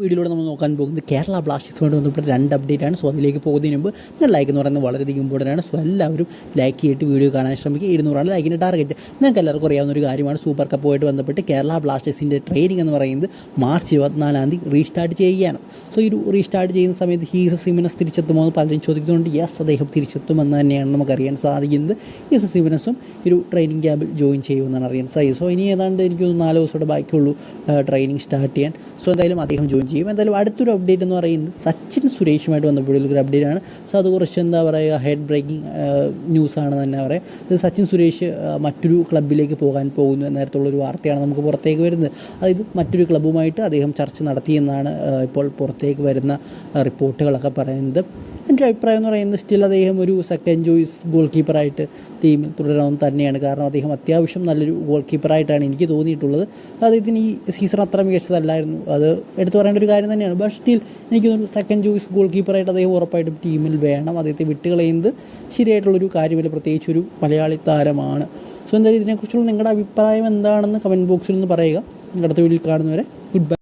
വീഡിയോയിലൂടെ നമ്മൾ നോക്കാൻ പോകുന്നത് കേരള ബ്ലാസ്റ്റേഴ്സുമായിട്ട് ബന്ധപ്പെട്ട രണ്ട് അപ്ഡേറ്റ് ആണ്. സോ അതിലേക്ക് പോകുന്നതിന് മുമ്പ് നിങ്ങൾ ലൈക്ക് എന്ന് പറയുന്നത് വളരെയധികം ഇമ്പോർട്ടന്റ് ആണ്. സോ എല്ലാവരും ലൈക്ക് ചെയ്തിട്ട് വീഡിയോ കാണാൻ ശ്രമിക്കുക. ഇരുന്നൂറാണ് ലൈക്കിന്റെ ടാർഗറ്റ് നിങ്ങൾക്ക് എല്ലാവർക്കും അറിയാവുന്ന ഒരു കാര്യമാണ്. സൂപ്പർ കപ്പുമായിട്ട് ബന്ധപ്പെട്ട് കേരള ബ്ലാസ്റ്റേഴ്സിന്റെ ട്രെയിനിങ് എന്ന് പറയുന്നത് മാർച്ച് ഇരുപത്തിനാലാം തീയതി റീസ്റ്റാർട്ട് ചെയ്യുകയാണ്. സോ ഈ റീസ്റ്റാർട്ട് ചെയ്യുന്ന സമയത്ത് ഹീസ് സിമിനസ് തിരിച്ചെത്തുമോ എന്ന് പലരും ചോദിക്കുന്നുണ്ട്. യെസ് അദ്ദേഹം തിരിച്ചെത്തുമെന്ന് തന്നെയാണ് നമുക്കറിയാൻ സാധിക്കുന്നത്. ഹീസ് സിമിനസും ഒരു ട്രെയിനിങ് ക്യാമ്പിൽ ജോയിൻ ചെയ്യുമെന്നാണ് അറിയാൻ സാധിക്കുന്നത്. സോ ഇനി ഏതാണ്ട് എനിക്ക് തോന്നുന്നു നാല് ദിവസത്തോടെ ബാക്കിയുള്ളൂ ട്രെയിനിങ് സ്റ്റാർട്ട് ചെയ്യാൻ. സോ എന്തായാലും അദ്ദേഹം ജോയിൻ ചെയ്യും. എന്തായാലും അടുത്തൊരു അപ്ഡേറ്റ് എന്ന് പറയുന്നത് സച്ചിൻ സുരേഷുമായിട്ട് ബന്ധപ്പെട്ടുള്ള ഒരു അപ്ഡേറ്റ് ആണ്. സോ അത് കുറച്ച് എന്താ പറയുക ഹെഡ് ബ്രേക്കിംഗ് ന്യൂസ് ആണ് തന്നെ പറയാം. ഇത് സച്ചിൻ സുരേഷ് മറ്റൊരു ക്ലബിലേക്ക് പോകാൻ പോകുന്നു എന്ന തരത്തിലുള്ളൊരു വാർത്തയാണ് നമുക്ക് പുറത്തേക്ക് വരുന്നത്. അതായത് മറ്റൊരു ക്ലബ്ബുമായിട്ട് അദ്ദേഹം ചർച്ച നടത്തിയെന്നാണ് ഇപ്പോൾ പുറത്തേക്ക് വരുന്ന റിപ്പോർട്ടുകളൊക്കെ പറയുന്നത്. എന്റെ അഭിപ്രായം എന്ന് പറയുന്നത് സ്റ്റിൽ അദ്ദേഹം ഒരു സെക്കൻഡ് ചോയ്സ് ഗോൾ കീപ്പറായിട്ട് ടീമിൽ തുടരാമെന്ന് തന്നെയാണ്. കാരണം അദ്ദേഹം അത്യാവശ്യം നല്ലൊരു ഗോൾ കീപ്പറായിട്ടാണ് എനിക്ക് തോന്നിയിട്ടുള്ളത്. അദ്ദേഹത്തിന് ഈ സീസൺ അത്ര മികച്ചതല്ലായിരുന്നു. അത് എടുത്തു പറയേണ്ട ഒരു കാര്യം തന്നെയാണ്. ബട്ട് സ്റ്റിൽ എനിക്ക് തോന്നുന്നു സെക്കൻഡ് ചോയ്സ് ഗോൾ കീപ്പറായിട്ട് അദ്ദേഹം ഉറപ്പായിട്ടും ടീമിൽ വേണം. അദ്ദേഹത്തെ വിട്ടുകളയുന്നത് ശരിയായിട്ടുള്ളൊരു കാര്യമില്ല. പ്രത്യേകിച്ച് ഒരു മലയാളി താരമാണ്. സോ എന്തായാലും ഇതിനെക്കുറിച്ചുള്ള നിങ്ങളുടെ അഭിപ്രായം എന്താണെന്ന് കമന്റ് ബോക്സിൽ നിന്ന് പറയുക. അടുത്ത വീട്ടിൽ കാണുന്നവരെ ഗുഡ് ബൈ